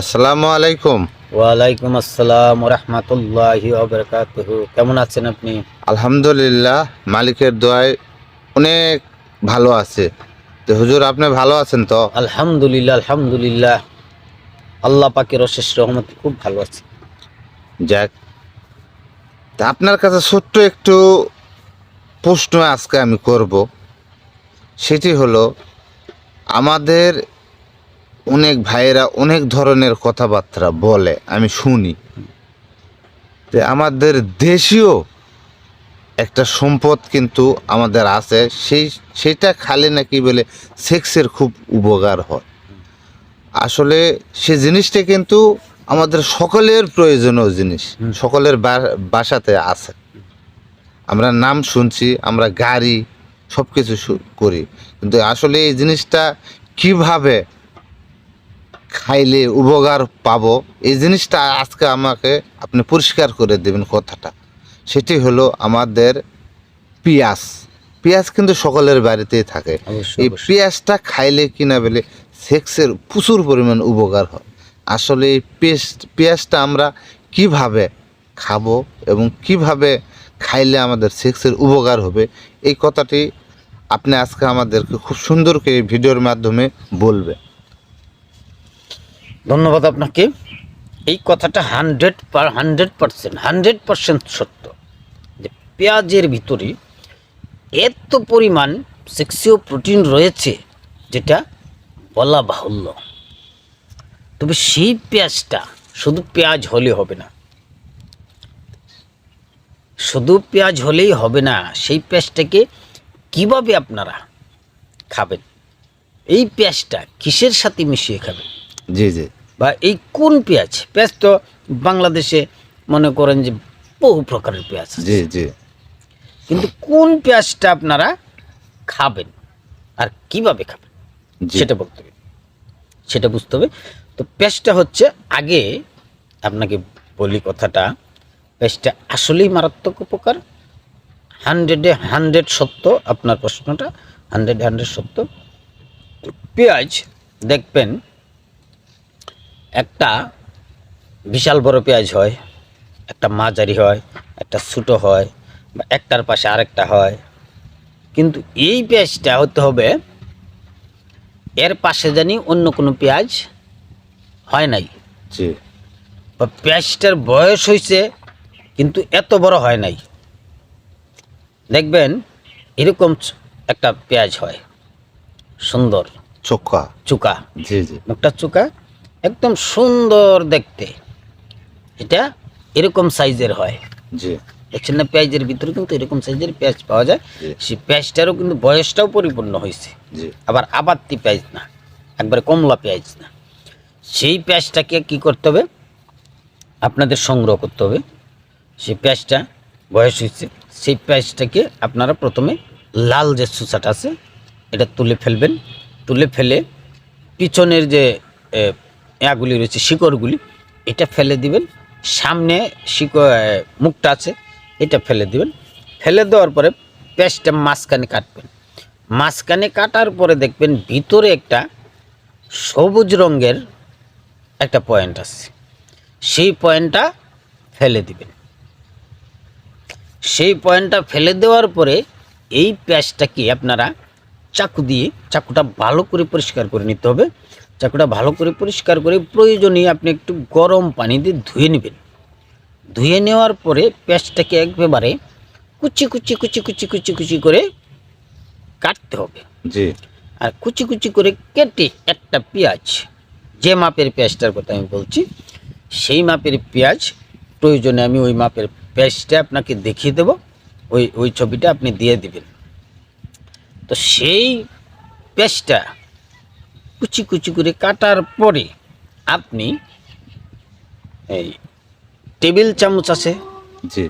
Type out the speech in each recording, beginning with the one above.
আসসালামু আলাইকুম। ওয়ালাইকুম আসসালাম রাহমাতুল্লাহি কেমন আছেন আপনি? আলহামদুলিল্লাহ মালিকের দোয়ায় অনেক ভালো আছে। তো হুজুর আপনি ভালো আছেন তো? আলহামদুলিল্লাহ আলহামদুলিল্লাহ। আল্লাহ পাকের অশেষ রহমতে খুব ভালো আছে। যাক তা আপনার কাছে ছোট্ট একটু প্রশ্ন আজকে আমি করব। সেটি হলো আমাদের অনেক ভাইয়েরা অনেক ধরনের কথাবার্তা বলে আমি শুনি। যে আমাদের দেশীয় একটা সম্পদ কিন্তু আমাদের আছে সেই সেটা খালে নাকি বলে সেক্সের খুব উপকার হয়। আসলে সে জিনিসটা কিন্তু আমাদের সকলের প্রয়োজনীয় জিনিস সকলের বাসাতে আছে। আমরা নাম শুনছি আমরা গাড়ি সব কিছু করি। কিন্তু আসলে এই জিনিসটা কীভাবে খাইলে উপকার পাবো এই জিনিসটা আজকে আমাকে আপনি পরিষ্কার করে দেবেন কথাটা। সেটি হলো আমাদের পেঁয়াজ। পেঁয়াজ কিন্তু সকলের বাড়িতেই থাকে। এই। পেঁয়াজটা খাইলে কিনা বলে সেক্সের প্রচুর পরিমাণ উপকার হয়। আসলে এই পেস্ট পেঁয়াজটা আমরা কীভাবে খাব এবং কীভাবে খাইলে আমাদের সেক্সের উপকার হবে এই কথাটি আপনি আজকে আমাদেরকে খুব সুন্দর করে ভিডিওর মাধ্যমে বলবে। ধন্যবাদ আপনাকে। এই কথাটা hundred per hundred percent hundred percent সত্য। যে পেঁয়াজের ভিতরে এত পরিমাণ সেক্সিও প্রোটিন রয়েছে, যেটা বলা বাহুল্য। তবে সেই পেঁয়াজটা শুধু পেঁয়াজ হলে হবে না। শুধু পেঁয়াজ হলেই হবে না, সেই পেঁয়াজটাকে কীভাবে আপনারা খাবেন? এই পেঁয়াজটা কিসের সাথে মিশিয়ে খাবেন? জি জি। বা এই কোন পেঁয়াজ? পেঁয়াজ তো বাংলাদেশে মনে করেন যে বহু প্রকারের পেঁয়াজ জি জি। কিন্তু কোন পেঁয়াজটা আপনারা খাবেন আর কীভাবে খাবেন? সেটা বলতে হবে। সেটা বুঝতে হবে। তো পেঁয়াজটা হচ্ছে আগে আপনাকে বলি কথাটা পেঁয়াজটা আসলেই মারাত্মক উপকার। হান্ড্রেডে হান্ড্রেড সত্য আপনার প্রশ্নটা হান্ড্রেড হান্ড্রেড সত্য। তো পেঁয়াজ দেখবেন একটা বিশাল বড় পেঁয়াজ হয় একটা মাঝারি হয় একটা ছোটো হয় বা একটার পাশে আরেকটা হয়। কিন্তু এই পেঁয়াজটা হতে হবে এর পাশে জানি অন্য কোনো পেঁয়াজ হয় নাই। বা পেঁয়াজটার বয়স হয়েছে কিন্তু এত বড় হয় নাই। দেখবেন এরকম একটা পেঁয়াজ হয়। সুন্দর। চোখা। চুকা জি জি। মুখটা চুকা একদম সুন্দর দেখতে। এটা এরকম সাইজের হয়। জি। দেখছেন না পেঁয়াজের ভিতরে কিন্তু এরকম সাইজের পেঁয়াজ পাওয়া যায়। সেই পেঁয়াজটারও কিন্তু বয়সটাও পরিপূর্ণ হয়েছে। আবার আবাত্তি পেঁয়াজ না একবারে কমলা পেঁয়াজ না। সেই পেঁয়াজটাকে কি করতে হবে? আপনাদের সংগ্রহ করতে হবে। সেই পেঁয়াজটা বয়স হয়েছে সেই পেঁয়াজটাকে আপনারা প্রথমে লাল যে সুসাটা আছে, এটা তুলে ফেলবেন। তুলে ফেলে পিছনের যে ইয়াগুলি রয়েছে, শিকড়গুলি, এটা ফেলে দিবেন। সামনে শিকড় মুখটা আছে, এটা ফেলে দিবেন। ফেলে দেওয়ার পরে পেঁয়াজটা মাঝখানে কাটবেন। মাঝখানে কাটার পরে দেখবেন ভিতরে একটা সবুজ রঙের একটা পয়েন্ট আছে। সেই পয়েন্টটা ফেলে দিবেন। সেই পয়েন্টটা ফেলে দেওয়ার পরে এই পেঁয়াজটাকে আপনারা চাকু দিয়ে চাকুটা ভালো করে পরিষ্কার করে নিতে হবে। চাকুটা ভালো করে পরিষ্কার করে প্রয়োজনীয় আপনি একটু গরম পানি দিয়ে ধুয়ে নেবেন। ধুয়ে নেওয়ার পরে পেঁয়াজটাকে একেবারে কুচি কুচি কুচি কুচি কুচি কুচি করে কাটতে হবে। জি। আর কুচি কুচি করে কেটে একটা পেঁয়াজ যে মাপের পেঁয়াজটার কথা আমি বলছি সেই মাপের পেঁয়াজ প্রয়োজনে আমি ওই মাপের পেঁয়াজটা আপনাকে দেখিয়ে দেব। ওই ওই ছবিটা আপনি দিয়ে দিবেন। তো সেই পেঁয়াজটা কুচি কুচি করে কাটার পরে আপনি এই টেবিল চামচ আছে। জি।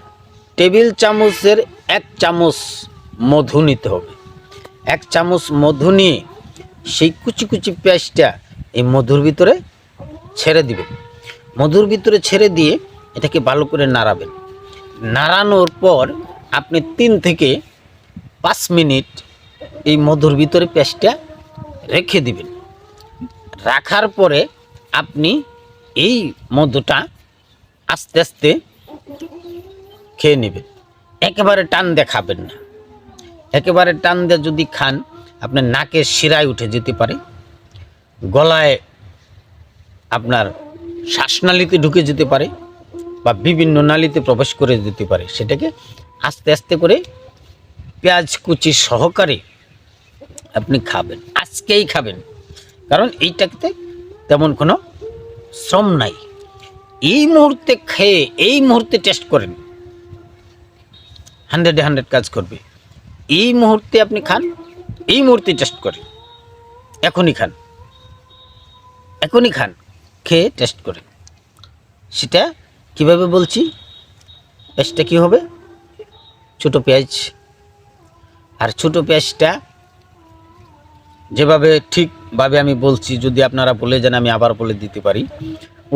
টেবিল চামচের এক চামচ মধু নিতে হবে। এক চামচ মধু নিয়ে সেই কুচি কুচি পেঁয়াজটা এই মধুর ভিতরে ছেড়ে দিবেন। মধুর ভিতরে ছেড়ে দিয়ে এটাকে ভালো করে নাড়াবেন। নাড়ানোর পর আপনি তিন থেকে পাঁচ মিনিট এই মধুর ভিতরে পেঁয়াজটা রেখে দিবেন। রাখার পরে আপনি এই মধুটা আস্তে আস্তে খেয়ে নেবেন। একেবারে টান দিয়ে খাবেন না। একেবারে টান দিয়ে যদি খান, আপনার নাকের শিরায় উঠে যেতে পারে। গলায় আপনার শ্বাসনালীতে ঢুকে যেতে পারে। বা বিভিন্ন নালীতে প্রবেশ করে যেতে পারে। সেটাকে আস্তে আস্তে করে পেঁয়াজ কুচি সহকারে আপনি খাবেন। আজকেই খাবেন। কারণ এইটাতে তেমন কোনো শ্রম নাই। এই মুহূর্তে খেয়ে, এই মুহূর্তে টেস্ট করেন। হান্ড্রেডে হান্ড্রেড কাজ করবে। এই মুহূর্তে আপনি খান, এই মুহূর্তে টেস্ট করেন। এখনই খান। এখনই খান, খেয়ে টেস্ট করেন। সেটা কীভাবে বলছি? পেঁয়াজটা কী হবে? ছোটো পেঁয়াজ। আর ছোটো পেঁয়াজটা যেভাবে ঠিকভাবে আমি বলছি, যদি আপনারা বলে যান, আমি আবার বলে দিতে পারি।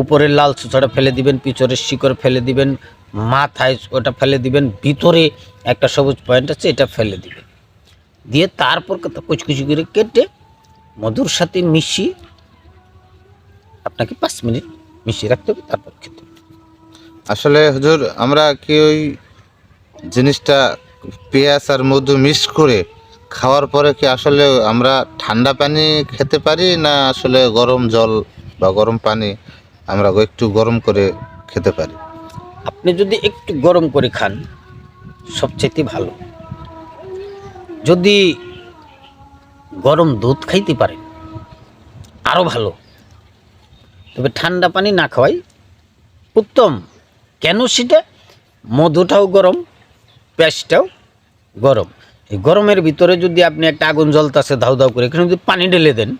উপরের লাল সুচাটা ফেলে দিবেন, পিছনের শিকড় ফেলে দিবেন, মাথায় ওটা ফেলে দিবেন, ভিতরে একটা সবুজ পয়েন্ট আছে, এটা ফেলে দিবেন। দিয়ে তারপর কুচকুচি করে কেটে মধুর সাথে মিশিয়ে আপনাকে পাঁচ মিনিট মিশিয়ে রাখতে হবে, তারপর খেতে আসলে হুজুর, আমরা কি ওই জিনিসটা পেঁয়াজ আর মধু মিক্স করে খাওয়ার পরে কি আসলে আমরা ঠান্ডা পানি খেতে পারি না আসলে গরম জল বা গরম পানি আমরা একটু গরম করে খেতে পারি? আপনি যদি একটু গরম করে খান সবচেয়ে ভালো। যদি গরম দুধ খাইতে পারেন আরও ভালো। তবে ঠান্ডা পানি না খাওয়াই উত্তম। কেন সেটা? মধুটাও গরম পেঁয়াজটাও গরম। এই গরমের ভিতরে যদি আপনি একটা আগুন জ্বলতাছে ধাউ ধাউ করে এখানে যদি পানি ঢেলে দেন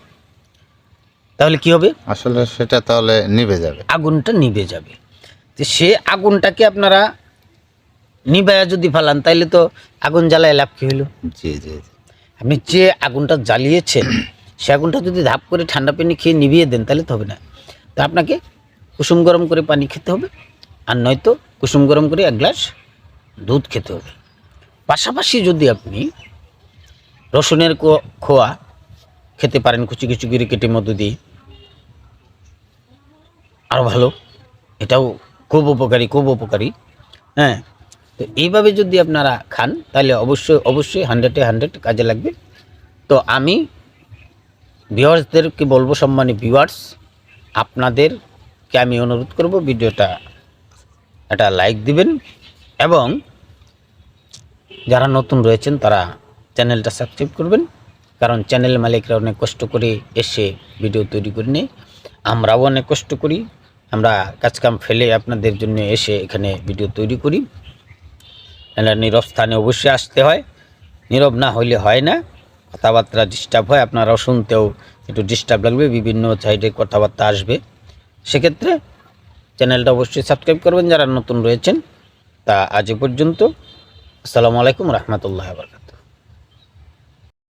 তাহলে কি হবে? আসলে সেটা তাহলে নিভে যাবে। আগুনটা নিভে যাবে। তো সে আগুনটাকে আপনারা নিভায়া যদি ফেলান তাইলে তো আগুন জ্বালায় লাভ কী হলো জি জি জি। আপনি যে আগুনটা জ্বালিয়েছেন সে আগুনটা যদি ধাপ করে ঠান্ডা পানি খেয়ে নিভিয়ে দেন তাহলে তো হবে না। তো আপনাকে কুসুম গরম করে পানি খেতে হবে। আর নয়তো কুসুম গরম করে এক গ্লাস দুধ খেতে হবে। পাশাপাশি যদি আপনি রসুনের খোয়া খেতে পারেন, কুচি কুচি করে কেটে মধ্য দিয়ে আরও ভালো। এটাও খুব উপকারী খুব উপকারী। হ্যাঁ তো এইভাবে যদি আপনারা খান, তাহলে অবশ্যই অবশ্যই হান্ড্রেডে হান্ড্রেড কাজে লাগবে। তো আমি ভিউয়ার্সদেরকে বলব সম্মানী ভিউয়ার্স আপনাদেরকে আমি অনুরোধ করব, ভিডিওটা একটা লাইক দিবেন এবং যারা নতুন রয়েছেন তারা চ্যানেলটা সাবস্ক্রাইব করবেন, কারণ চ্যানেল মালিকরা অনেক কষ্ট করে এসে ভিডিও তৈরি করে নেয়। আমরাও অনেক কষ্ট করি, আমরা কাজকাম ফেলে আপনাদের জন্য এসে এখানে ভিডিও তৈরি করি। নীরব স্থানে অবশ্যই আসতে হয়। নীরব না হইলে হয় না। কথাবার্তা ডিস্টার্ব হয়, আপনারাও শুনতেও একটু ডিস্টার্ব লাগবে, বিভিন্ন সাইডে কথাবার্তা আসবে। সেক্ষেত্রে চ্যানেলটা অবশ্যই সাবস্ক্রাইব করবেন যারা নতুন রয়েছেন তা আজ পর্যন্ত। আসসালামু আলাইকুম রহমতুল্লাহ বরকাত